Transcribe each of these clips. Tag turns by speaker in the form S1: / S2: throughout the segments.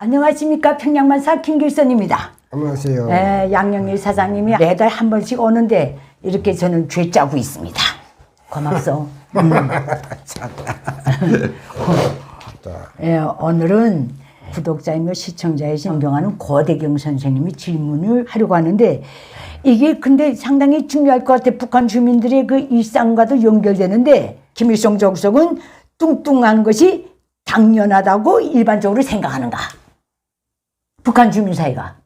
S1: 안녕하십니까 평양만사 김길선입니다.
S2: 안녕하세요.
S1: 에, 양영일 사장님이 매달 한 번씩 오는데 이렇게 저는 죄 짜고 있습니다. 고맙소. 음. 예, 오늘은 구독자이며 시청자의 존경하는 고대경 선생님이 질문을 하려고 하는데 이게 근데 상당히 중요할 것 같아. 북한 주민들의 그 일상과도 연결되는데 김일성 정석은 뚱뚱한 것이 당연하다고 일반적으로 생각하는가? 북한 주민 사이가.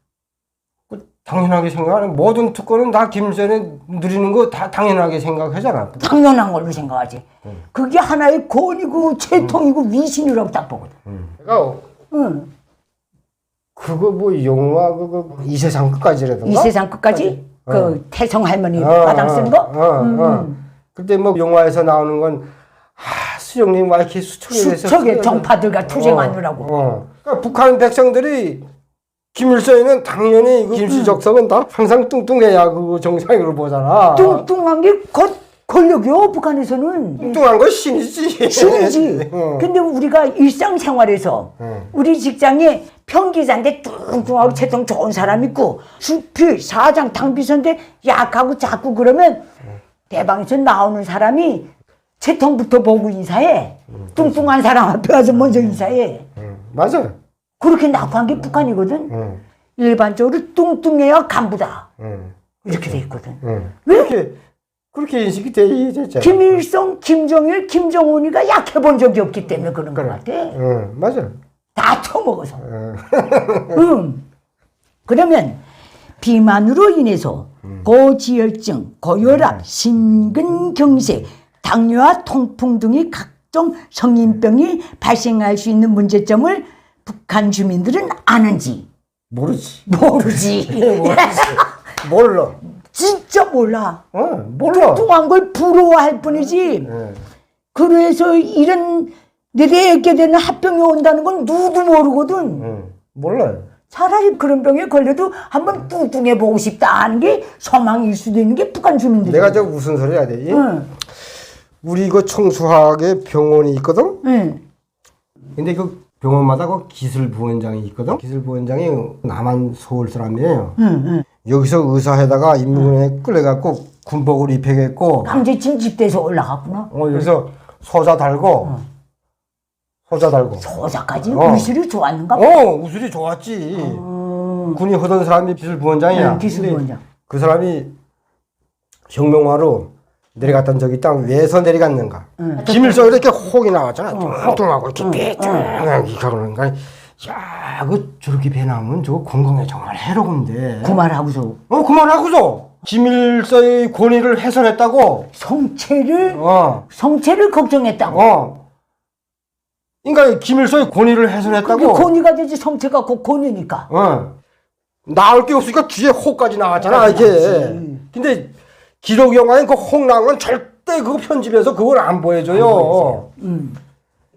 S2: 당연하게 생각하는 모든 특권은 다 김일성이 누리는 거 다 당연하게 생각하잖아.
S1: 당연한 걸로 생각하지. 그게 하나의 권이고 채통이고 위신이라고 딱 보거든.
S2: 그러니까
S1: 응.
S2: 그거 뭐 영화 그거 이 세상 끝까지라든가.
S1: 이 세상 끝까지
S2: 어.
S1: 그 태성 할머니
S2: 어,
S1: 마당 쓰는 거?
S2: 어,
S1: 음,
S2: 어.
S1: 음.
S2: 그때 뭐 영화에서 나오는 건 아, 수영님 와 이렇게 수척에 쓰여서-
S1: 정파들과 투쟁하느라고.
S2: 어, 어. 그러니까 북한 백성들이 김일성에는 당연히 그 김씨 적성은 다 항상 뚱뚱해야 그 정상으로 보잖아.
S1: 뚱뚱한 게곧 권력이요 북한에서는
S2: 뚱뚱한 건 신이지.
S1: 신이지.
S2: 어.
S1: 근데 우리가 일상생활에서
S2: 어.
S1: 우리 직장에 평기자인데 뚱뚱하고 채통 좋은 사람 있고 수필 사장 당비서인데 약하고 자꾸 그러면 대방에서 나오는 사람이 채통부터 보고 인사해. 뚱뚱한 사람 앞에 와서 먼저 인사해.
S2: 응, 맞아.
S1: 그렇게 낙한 게 북한이거든.
S2: 응,
S1: 일반적으로 뚱뚱해야 간부다.
S2: 응,
S1: 이렇게 돼 있거든.
S2: 응.
S1: 왜?
S2: 그렇게 그렇게 인식이 돼 됐잖아.
S1: 김일성, 김정일, 김정은이가 약해 본 적이 없기 때문에 그런 것 같아.
S2: 응, 맞아.
S1: 다 처먹어서.
S2: 응.
S1: 응. 그러면 비만으로 인해서 고지혈증, 고혈압, 심근경색, 당뇨와 통풍 등의 각종 성인병이 발생할 수 있는 문제점을 북한 주민들은 아는지
S2: 모르지.
S1: 모르지.
S2: 몰라.
S1: 진짜 몰라.
S2: 어, 몰라.
S1: 뚱뚱한 걸 부러워할 뿐이지.
S2: 응.
S1: 그래서 이런 내게 되는 합병이 온다는 건 누구도 모르거든.
S2: 응. 몰라.
S1: 차라리 그런 병에 걸려도 한번 뚱뚱해 보고 싶다 하는 게 소망일 수도 있는 게 북한 주민들.
S2: 내가 저 무슨 소리 해야 돼?
S1: 응,
S2: 우리 그 청수학에 병원이 있거든.
S1: 응,
S2: 근데 그 병원마다 그 기술부원장이 있거든. 기술부원장이 남한 서울 사람이에요.
S1: 응, 응.
S2: 여기서 의사에다가 인민군에 끌려갖고 군복을 입혀겠고
S1: 강제 징 집대에서 올라갔구나.
S2: 어, 여기서 소자 달고 소자 달고
S1: 소자까지
S2: 어.
S1: 의술이 좋았는가? 봐.
S2: 어 우술이 좋았지
S1: 음,
S2: 군이 하던 사람이 기술부원장이야
S1: 응, 기술부원장.
S2: 근데 그 사람이 혁명화로 내려갔던 적이 땅 왜서 내려갔는가
S1: 응.
S2: 김일성이 이렇게 혹이 나왔잖아 뚱뚱하고 이렇게 빽빽하게 그러니까 야, 그 저렇게 배 나오면 저거 건강에 정말 해로운데
S1: 그 말하고서
S2: 어 그만하고서 김일성의 권위를 훼손했다고
S1: 성체를
S2: 어
S1: 성체를 걱정했다고.
S2: 어. 그러니까 김일성의 권위를
S1: 그게
S2: 훼손했다고.
S1: 권위가 되지 성체가 곧 권위니까.
S2: 어. 나올 게 없으니까 뒤에 호까지 나왔잖아, 이게. 근데 기록 영화엔 그홍 나온 건 절대 그거 편집해서 그걸 안 보여줘요.
S1: 음.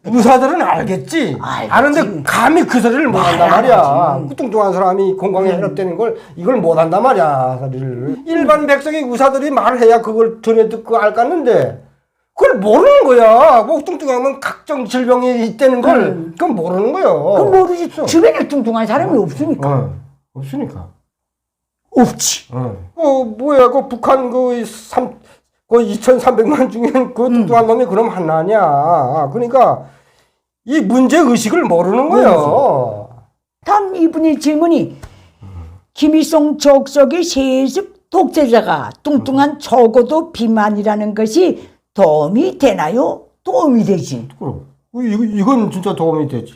S2: 의사들은 알겠지.
S1: 알겠지.
S2: 아는데 감히 그 소리를 못 한단
S1: 말
S2: 말이야.
S1: 안 하지.
S2: 그 뚱뚱한 사람이 건강에 해롭다는 걸 이걸 못 한단 말이야, 소리를. 일반 백성이 의사들이 말해야 그걸 전해 듣고 알겠는데 그걸 모르는 거야. 뭐 뚱뚱하면 각종 질병이 있다는 걸
S1: 음.
S2: 그건 모르는 거예요.
S1: 그럼 모르지. 주변에 뚱뚱한 사람이 없으니까.
S2: 어, 없으니까.
S1: 없지.
S2: 어. 어, 뭐야, 그 북한 그 삼, 그 2,300만 중에 그 뚱뚱한 놈이 그럼 하나냐. 그러니까 이 문제 의식을 모르는 거예요.
S1: 다음 이분의 질문이 김일성 적석의 세습 독재자가 뚱뚱한 적어도 비만이라는 것이 도움이 되나요? 도움이 되지.
S2: 그럼. 이거, 이건 진짜 도움이 되지.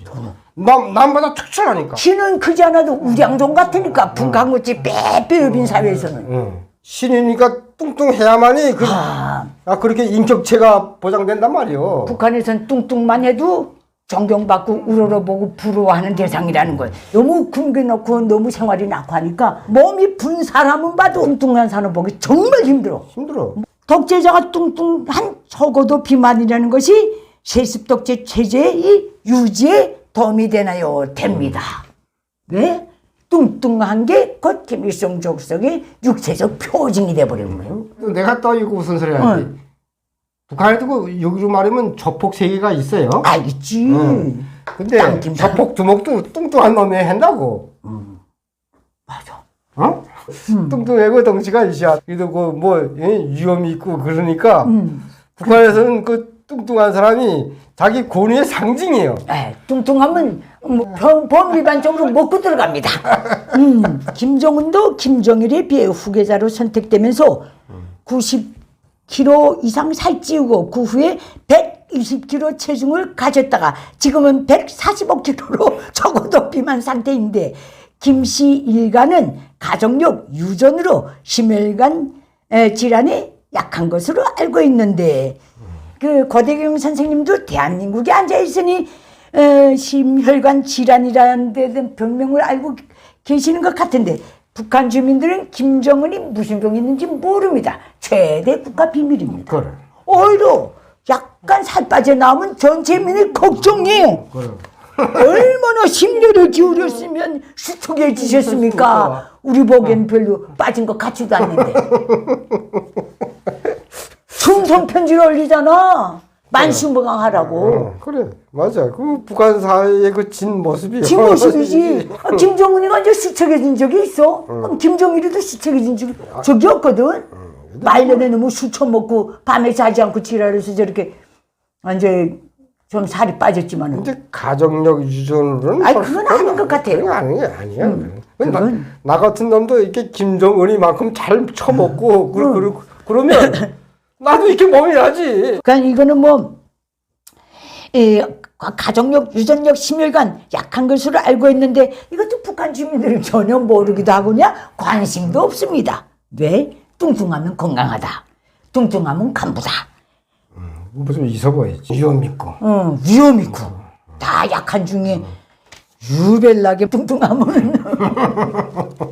S2: 남, 남마다 특출하니까.
S1: 키는 크지 않아도 우량종 같으니까 북한같이 빼빼업인 사회에서는.
S2: 응. 신이니까 뚱뚱해야만이 그,
S1: 아,
S2: 아, 그렇게 인격체가 보장된단 말이요.
S1: 북한에선 뚱뚱만 해도 존경받고 우러러보고 부러워하는 대상이라는 거예요. 너무 굶겨놓고 너무 생활이 낙하니까 몸이 분 사람은 봐도 뚱뚱한 사람 보기 정말 힘들어.
S2: 힘들어.
S1: 독재자가 뚱뚱한 적어도 비만이라는 것이 세습 독재 체제의 유지에 도움이 되나요? 됩니다. 왜? 뚱뚱한 게곧 김일성 족속의 육체적 표징이 돼버리는 거예요.
S2: 또 내가 또 이거 무슨 소리 하지?
S1: 응.
S2: 북한에도 그 여기로 말하면 조폭 세계가 있어요.
S1: 아, 있지.
S2: 응. 근데
S1: 땅김
S2: 자폭 두목도 뚱뚱한 놈이 한다고.
S1: 맞아.
S2: 어?
S1: 음.
S2: 뚱뚱하고 덩치가 이시야. 그래도 그뭐 위험이 있고 그러니까
S1: 음.
S2: 북한에서는 그 뚱뚱한 사람이 자기 권위의 상징이에요.
S1: 에, 뚱뚱하면 뭐 범, 범위반 적으로 먹고 들어갑니다. 음, 김정은도 김정일에 비해 후계자로 선택되면서 90kg 이상 살찌우고 그 후에 120kg 체중을 가졌다가 지금은 145kg로 적어도 비만 상태인데 김씨 일가는 가족력 유전으로 심혈관 에, 질환에 약한 것으로 알고 있는데 그 고대경 선생님도 대한민국에 앉아 있으니 어, 심혈관 질환이라는 데 대한 병명을 알고 계시는 것 같은데 북한 주민들은 김정은이 무슨 병이 있는지 모릅니다. 최대 국가 비밀입니다.
S2: 그래.
S1: 오히려 약간 살 빠져 나오면 전 재민이 걱정해.
S2: 그래.
S1: 얼마나 심려를 기울였으면 수척해지셨습니까? 우리 보기엔 별로 빠진 것 같지도 않는데. 충성 편지를 올리잖아. 만신무강 하라고.
S2: 어, 그래. 맞아. 그 북한 사회의 그 진 모습이.
S1: 진 모습이지. 아, 김정은이가 이제 수척해진 적이 있어? 그럼 김정일이도 수척해진 적이, 적이 없거든? 말년에 너무 술 처먹고 밤에 자지 않고 지랄해서 저렇게 이제 좀 살이 빠졌지만은.
S2: 이제 가정력 유전으로는
S1: 아이, 그건 아닌 것 같아요.
S2: 그건 아니야, 아니야. 나,
S1: 그건-
S2: 나 같은 놈도 이렇게 김정은이만큼 잘 처먹고 그, 그, 그러면 나도 이렇게 몸이 나지.
S1: 그러니까 이거는 뭐, 이 가족력, 유전력, 심혈관 약한 것으로 알고 있는데 이것도 북한 주민들은 전혀 모르기도 하고냐 관심도 없습니다. 왜? 뚱뚱하면 건강하다. 뚱뚱하면 간부다.
S2: 무슨 있어 보이지. 위험 있고.
S1: 어, 위험 있고 다 약한 중에 유별나게 뚱뚱하면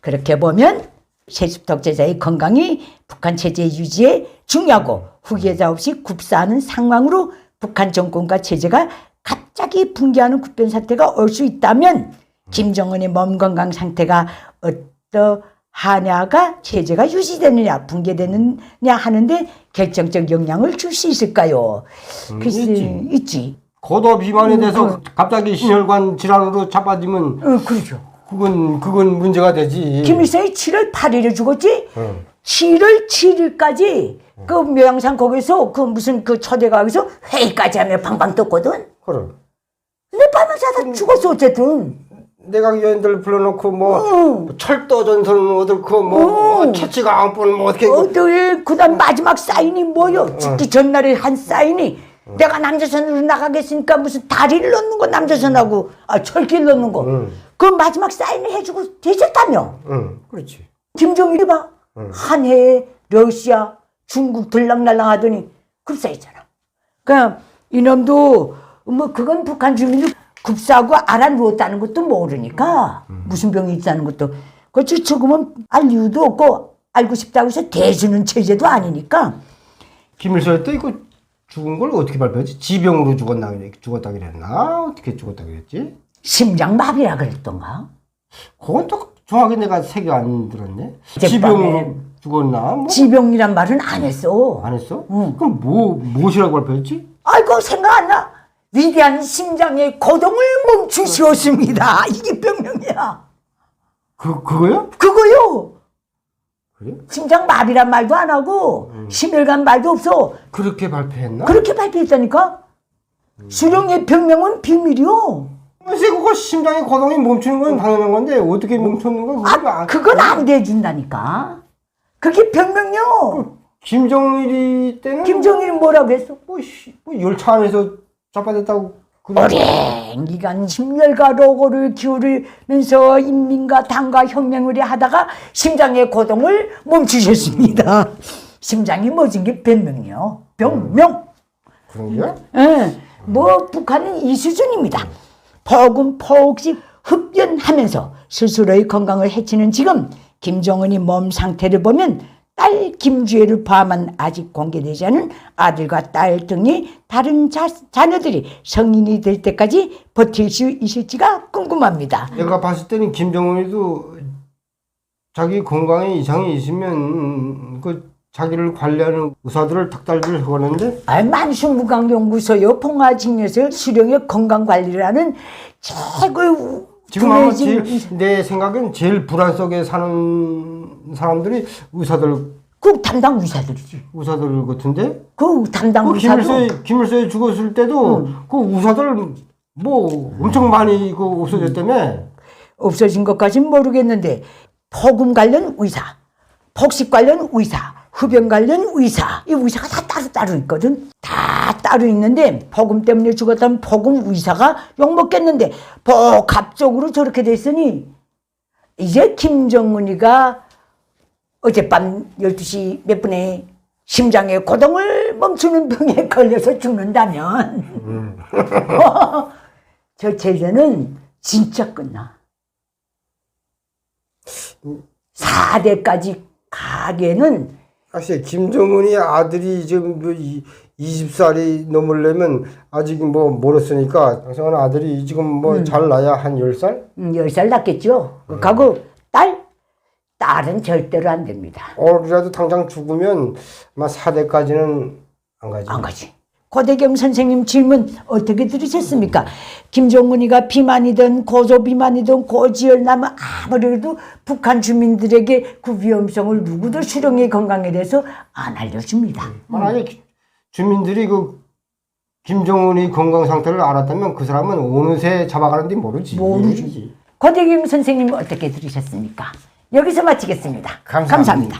S1: 그렇게 보면 세습 독재자의 건강이 북한 체제 유지에 중요하고 후계자 없이 굽사하는 상황으로 북한 정권과 체제가 갑자기 붕괴하는 급변 사태가 올 수 있다면 김정은의 몸 건강 상태가 어떠하냐가 체제가 유지되느냐 붕괴되느냐 하는데 결정적 영향을 줄 수 있을까요? 글쎄
S2: 있지.
S1: 있지.
S2: 고도 비만이 돼서 갑자기 심혈관 질환으로 자빠지면
S1: 어, 그렇죠.
S2: 그건 그건 문제가 되지.
S1: 김일성이 7월 8일에 죽었지?
S2: 응.
S1: 7월 7일까지 그 묘양산 거기서 그 무슨 그 초대가에서 회의까지 하며 방방 떴거든?
S2: 그래.
S1: 근데 밤을 자다 죽었어, 어쨌든.
S2: 내각 위원들 불러놓고 뭐
S1: 어.
S2: 철도 전선은 어떻고 뭐, 뭐 안뻔 뭐 어떻게
S1: 어, 그 다음 마지막 사인이 뭐요? 죽기 전날에 한 사인이 내가 남조선으로 나가겠으니까 무슨 다리를 넣는 거 남조선하고 아 철길 넣는 거.
S2: 응.
S1: 그 마지막 사인을 해주고 되셨다며.
S2: 응, 그렇지.
S1: 김정일이 봐. 한해, 러시아, 중국 들락날락 하더니 급사했잖아. 그냥 이놈도 뭐 그건 북한 주민이 급사하고 알아누웠다는 것도 모르니까 무슨 병이 있다는 것도 그렇지 지금은 알 이유도 없고 알고 싶다고 해서 대주는 체제도 아니니까
S2: 김일성이 또 이거 죽은 걸 어떻게 발표했지? 지병으로 죽었나 죽었다 그랬나? 어떻게 죽었다 그랬지?
S1: 심장마비라 그랬던가.
S2: 그건 또 정확히 내가 색이 안 들었네. 지병으로 죽었나? 뭐?
S1: 지병이란 말은 안 했어.
S2: 안 했어?
S1: 응.
S2: 그럼 뭐 무엇이라고 발표했지?
S1: 아이고 생각 안 나. 위대한 심장의 고동을 멈추시었습니다. 이게 병명이야.
S2: 그?
S1: 그거요.
S2: 그래?
S1: 심장 마비란 말도 안 하고 심혈관 말도 없어.
S2: 그렇게 발표했나?
S1: 그렇게 발표했다니까. 수령의 병명은 비밀이요.
S2: 글쎄 그거 심장의 고동이 멈추는 건 당연한 건데 어떻게 멈췄는 건
S1: 아,
S2: 안-
S1: 그건 안 돼준다니까. 그게 병명이요.
S2: 김정일이 때는
S1: 김정일이 뭐라고 했어?
S2: 뭐, 씨, 뭐 열차 안에서 자빠졌다고.
S1: 오랜 기간 심혈과 로고를 기울이면서 인민과 당과 혁명을 하다가 심장의 고동을 멈추셨습니다. 심장이 멎은 게 변명이요. 병명.
S2: 그런 거야?
S1: 예, 뭐 북한은 이 수준입니다. 폭은 폭씩 흡연하면서 스스로의 건강을 해치는 지금 김정은이 몸 상태를 보면 딸 김주혜를 포함한 아직 공개되지 않은 아들과 딸 등의 다른 자, 자녀들이 성인이 될 때까지 버틸 수 있을지가 궁금합니다.
S2: 내가 봤을 때는 김정은이도 자기 건강에 이상이 있으면 그 자기를 관리하는 의사들을 탁달들 하는데
S1: 아, 만수무강연구소요 봉화직에서 수령의 건강관리라는 최고의 우-
S2: 지금 아마 제일 내 생각엔 제일 불안 속에 사는 사람들이 의사들
S1: 그 담당 의사들이지.
S2: 의사들 같은데?
S1: 그 담당
S2: 그
S1: 의사도
S2: 김일세 김일세 죽었을 때도 그 의사들 뭐 엄청 많이 그 없어졌다며?
S1: 없어진 것까진 모르겠는데 폭음 관련 의사, 폭식 관련 의사, 흡연 관련 의사 이 의사가 다 따로 따로 있거든. 다 따로 있는데 폭음 때문에 죽었던 폭음 의사가 욕 먹겠는데 복합적으로 저렇게 됐으니 이제 김정은이가 어젯밤 12시 몇 분에 심장에 고동을 멈추는 병에 걸려서 죽는다면 저 제재는 진짜 끝나. 4대까지 가게는
S2: 사실 김정은이 아들이 지금 뭐 20살이 넘으려면 아직 뭐 멀었으니까 장성한 아들이 지금 뭐 잘 나야 한 10살?
S1: 음, 10살 낳겠죠. 가고 딸? 딸은 절대로 안 됩니다.
S2: 어리라도 당장 죽으면 아마 4대까지는 안 가지.
S1: 안 가지. 고대경 선생님 질문 어떻게 들으셨습니까? 김정은이가 비만이든 고소비만이든 고지혈나면 아무래도 북한 주민들에게 그 위험성을 누구도 수령의 건강에 대해서 안 알려줍니다.
S2: 만약에 기- 주민들이 그 김정은이 건강 상태를 알았다면 그 사람은 어느 새 잡아가는지 모르지.
S1: 모르지. 고대경 선생님 어떻게 들으셨습니까? 여기서 마치겠습니다.
S2: 감사합니다.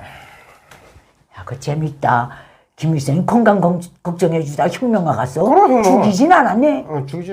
S1: 야, 그 재밌다. 김일성이 건강 걱- 걱정해주다 혁명가.
S2: 그럼, 뭐.
S1: 죽이진 않았네.
S2: 어, 죽이지